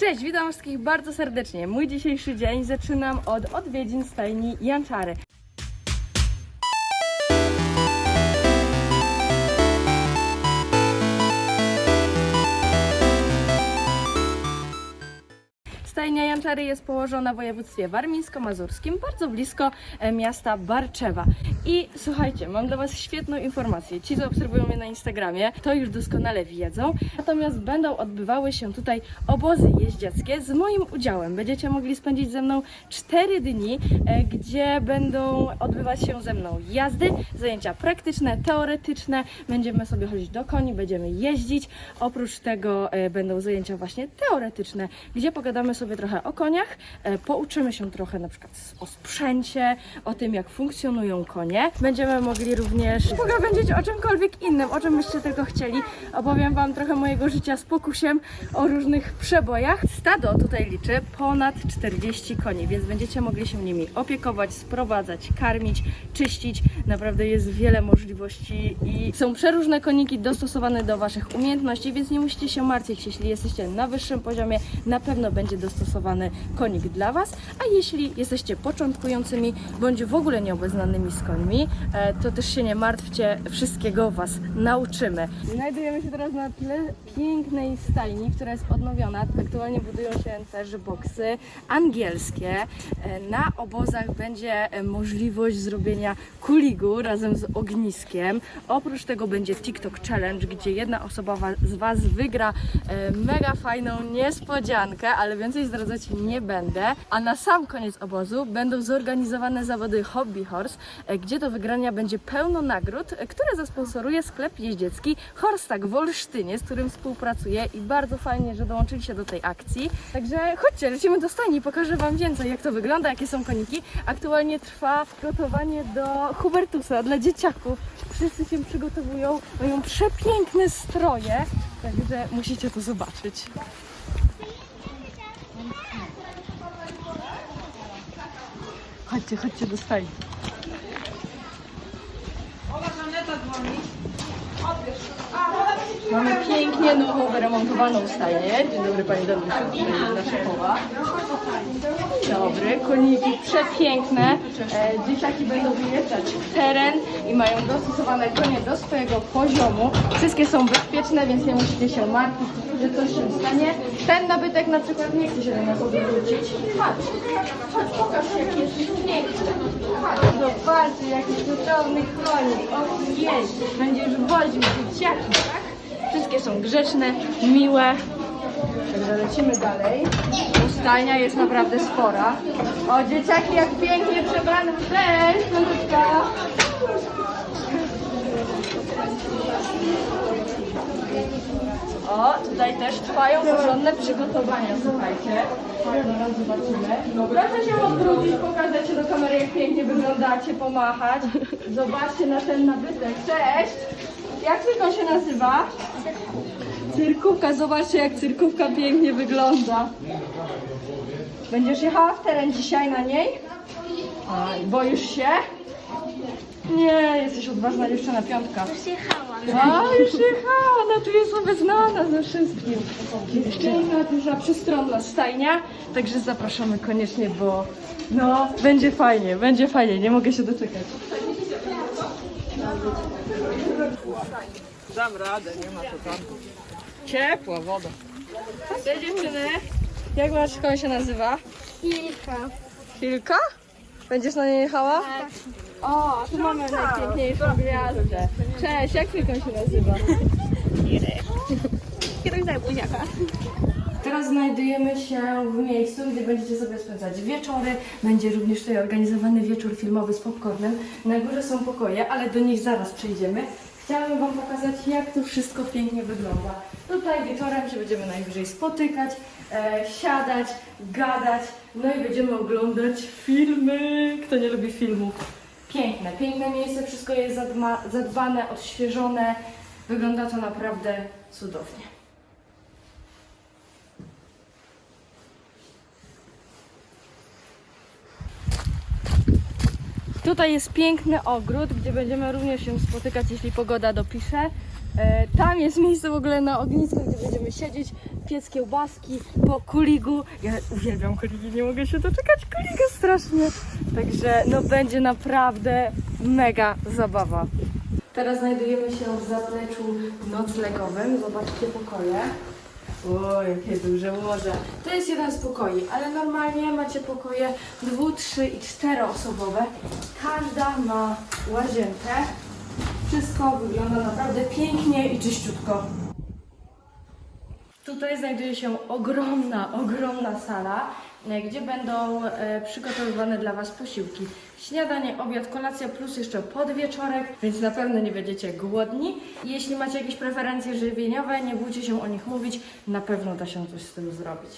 Cześć, witam wszystkich bardzo serdecznie. Mój dzisiejszy dzień zaczynam od odwiedzin stajni Janczary. Janczary jest położona w województwie warmińsko-mazurskim, bardzo blisko e, miasta Barczewa. I słuchajcie, mam dla Was świetną informację. Ci, co obserwują mnie na Instagramie, to już doskonale wiedzą. Natomiast będą odbywały się tutaj obozy jeździeckie z moim udziałem. Będziecie mogli spędzić ze mną 4 dni, e, gdzie będą odbywać się ze mną jazdy, zajęcia praktyczne, teoretyczne. Będziemy sobie chodzić do koni, będziemy jeździć. Oprócz tego e, będą zajęcia właśnie teoretyczne, gdzie pogadamy sobie trochę o koniach, e, pouczymy się trochę na przykład o sprzęcie, o tym jak funkcjonują konie. Będziemy mogli również pogawędzić o czymkolwiek innym, o czym byście tylko chcieli. Opowiem Wam trochę mojego życia z pokusiem o różnych przebojach. Stado tutaj liczy ponad 40 koni, więc będziecie mogli się nimi opiekować, sprowadzać, karmić, czyścić. Naprawdę jest wiele możliwości i są przeróżne koniki dostosowane do Waszych umiejętności, więc nie musicie się martwić, jeśli jesteście na wyższym poziomie, na pewno będzie dostosowany konik dla Was, a jeśli jesteście początkującymi bądź w ogóle nieobeznanymi z końmi, e, to też się nie martwcie, wszystkiego Was nauczymy. Znajdujemy się teraz na tle pięknej stajni, która jest odnowiona. Aktualnie budują się też boksy angielskie. E, Na obozach będzie możliwość zrobienia kuligu razem z ogniskiem. Oprócz tego będzie TikTok Challenge, gdzie jedna osoba z Was wygra e, mega fajną niespodziankę, ale więcej zdradzać nie będę. A na sam koniec obozu będą zorganizowane zawody Hobby Horse, e, gdzie do wygrania będzie pełno nagród, e, które zasponsoruje sklep jeździecki Horstak w Olsztynie, z którym współpracuję i bardzo fajnie, że dołączyliście do tej akcji. Także chodźcie, lecimy do stajni, pokażę Wam więcej, jak to wygląda, jakie są koniki. Aktualnie trwa gotowanie do Hubertusa dla dzieciaków. Wszyscy się przygotowują, mają przepiękne stroje, także musicie to zobaczyć. Chodźcie, chodźcie do stajni. Mamy pięknie nową, wyremontowaną stajnię. Dzień dobry Pani Danusiu, jest nasza poła. Dobry, koniki przepiękne. E, dzieciaki będą wyjeżdżać w teren i mają dostosowane konie do swojego poziomu. Wszystkie są bezpieczne, więc nie musicie się martwić, że coś się stanie. Ten nabytek na przykład nie chce się do nas odwrócić. Chodź, chodź, pokaż jaki jesteś piękny. Chodź, zobaczcie, jaki cudowny konik. O, jeźdź, będziesz woził dzieciaki, tak? Wszystkie są grzeczne, miłe. Także lecimy dalej. Bo Stajnia jest naprawdę spora. O, dzieciaki jak pięknie przebrane. Cześć, Malutka. O, tutaj też trwają porządne przygotowania, słuchajcie. Zaraz zobaczymy. Proszę się odwrócić, pokazać do kamery, jak pięknie wyglądacie, pomachać. Zobaczcie na ten nabytek. Cześć! Jak tylko się nazywa? Cyrkówka, zobaczcie jak cyrkówka pięknie wygląda. Będziesz jechała w teren dzisiaj na niej? A, boisz się? Nie, jesteś odważna dziewczyna, piątka. Już jechałam. A, już jechała, no tu jest obeznana ze wszystkim. Piękna, duża, przystronna stajnia, także zapraszamy koniecznie, bo no, będzie fajnie, będzie fajnie, nie mogę się doczekać. Dam radę, nie ma to tam. Ciepła woda. Cześć dziewczyny, jak masz szkoła się nazywa? Kilka. Kilka? Będziesz na nie jechała? O, tu mamy najpiękniejszą gwiazdę. Cześć, jak tylko się nazywa? Kiedyś daj buziaka. Teraz znajdujemy się w miejscu, gdzie będziecie sobie spędzać wieczory. Będzie również tutaj organizowany wieczór filmowy z popcornem. Na górze są pokoje, ale do nich zaraz przejdziemy. Chciałabym Wam pokazać, jak to wszystko pięknie wygląda. Tutaj wieczorem się będziemy najwyżej spotykać, e, siadać, gadać, no i będziemy oglądać filmy. Kto nie lubi filmów? Piękne, piękne miejsce, wszystko jest zadbane, odświeżone. Wygląda to naprawdę cudownie. Tutaj jest piękny ogród, gdzie będziemy również się spotykać, jeśli pogoda dopisze. E, Tam jest miejsce w ogóle na ognisku, gdzie będziemy siedzieć, piec kiełbaski po kuligu. Ja uwielbiam kuligi, nie mogę się doczekać kuliga strasznie. Także no będzie naprawdę mega zabawa. Teraz znajdujemy się w zapleczu noclegowym. Zobaczcie pokoje. O, jakie duże łoże. To jest jeden z pokoi, ale normalnie macie pokoje dwu, trzy i czteroosobowe. Każda ma łazienkę. Wszystko wygląda naprawdę pięknie i czyściutko. Tutaj znajduje się ogromna, ogromna sala, gdzie będą e, przygotowywane dla Was posiłki. Śniadanie, obiad, kolacja plus jeszcze podwieczorek, więc na pewno nie będziecie głodni. Jeśli macie jakieś preferencje żywieniowe, nie bójcie się o nich mówić, na pewno da się coś z tym zrobić.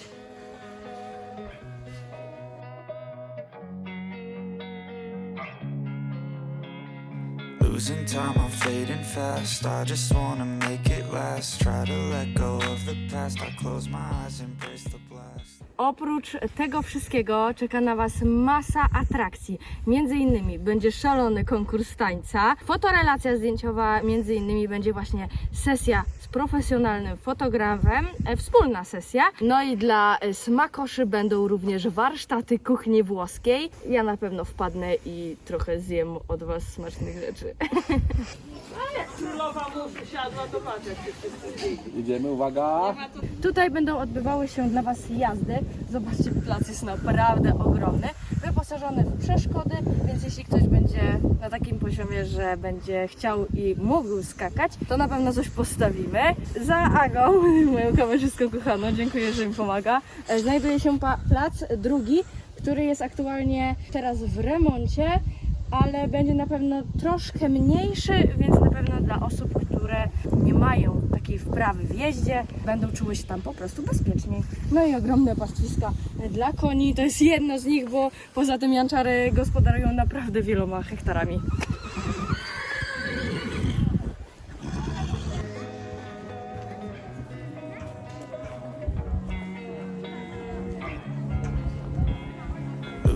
Losing time, I'm fading fast. I just wanna make it Oprócz tego wszystkiego czeka na Was masa atrakcji. Między innymi będzie szalony konkurs tańca, fotorelacja zdjęciowa, między innymi będzie właśnie sesja z profesjonalnym fotografem, e, wspólna sesja. No i dla e, smakoszy będą również warsztaty kuchni włoskiej. Ja na pewno wpadnę i trochę zjem od Was smacznych rzeczy. Idziemy, uwaga! Tutaj będą odbywały się dla Was jazdy. Zobaczcie, plac jest naprawdę ogromny, wyposażony w przeszkody, więc jeśli ktoś będzie na takim poziomie, że będzie chciał i mógł skakać, to na pewno coś postawimy. Za Agą, moją kamerzystką kochaną, dziękuję, że mi pomaga, e, znajduje się plac drugi, który jest aktualnie teraz w remoncie, ale będzie na pewno troszkę mniejszy, więc na pewno dla osób, które nie mają takiej wprawy w jeździe, będą czuły się tam po prostu bezpieczniej. No i ogromne pastwiska dla koni, to jest jedno z nich, bo poza tym janczary gospodarują naprawdę wieloma hektarami.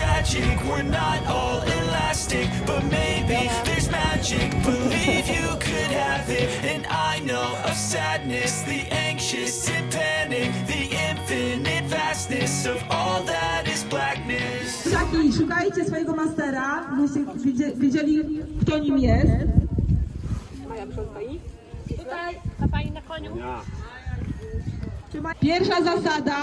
tragic. We're not all elastic, but maybe there's magic. Believe you could have it, and I know of sadness, the anxious and panic, the infinite vastness of all that is blackness. Dzieciaki, szukajcie swojego mastera, byście wiedzie- wiedzieli, kto nim jest. Pierwsza zasada,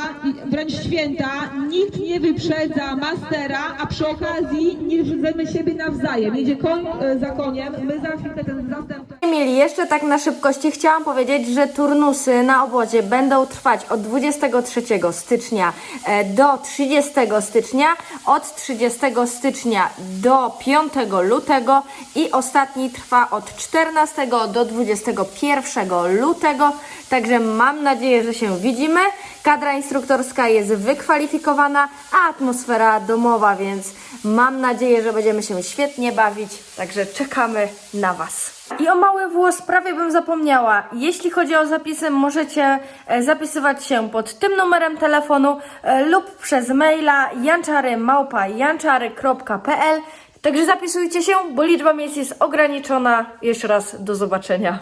wręcz święta, nikt nie wyprzedza mastera, a przy okazji nie wyprzedzamy siebie nawzajem. Jedzie koń e, za koniem, my za chwilkę ten zastęp... mieli jeszcze tak na szybkości, chciałam powiedzieć, że turnusy na obozie będą trwać od 23 stycznia e, do 30 stycznia, od 30 stycznia do 5 lutego i ostatni trwa od 14 do 21 lutego. Także mam nadzieję, że się widzimy. Kadra instruktorska jest wykwalifikowana, a atmosfera domowa, więc mam nadzieję, że będziemy się świetnie bawić. Także czekamy na Was. I o mały włos prawie bym zapomniała. Jeśli chodzi o zapisy, możecie e, zapisywać się pod tym numerem telefonu e, lub przez maila janczary.janczary.pl Także zapisujcie się, bo liczba miejsc jest ograniczona. Jeszcze raz do zobaczenia.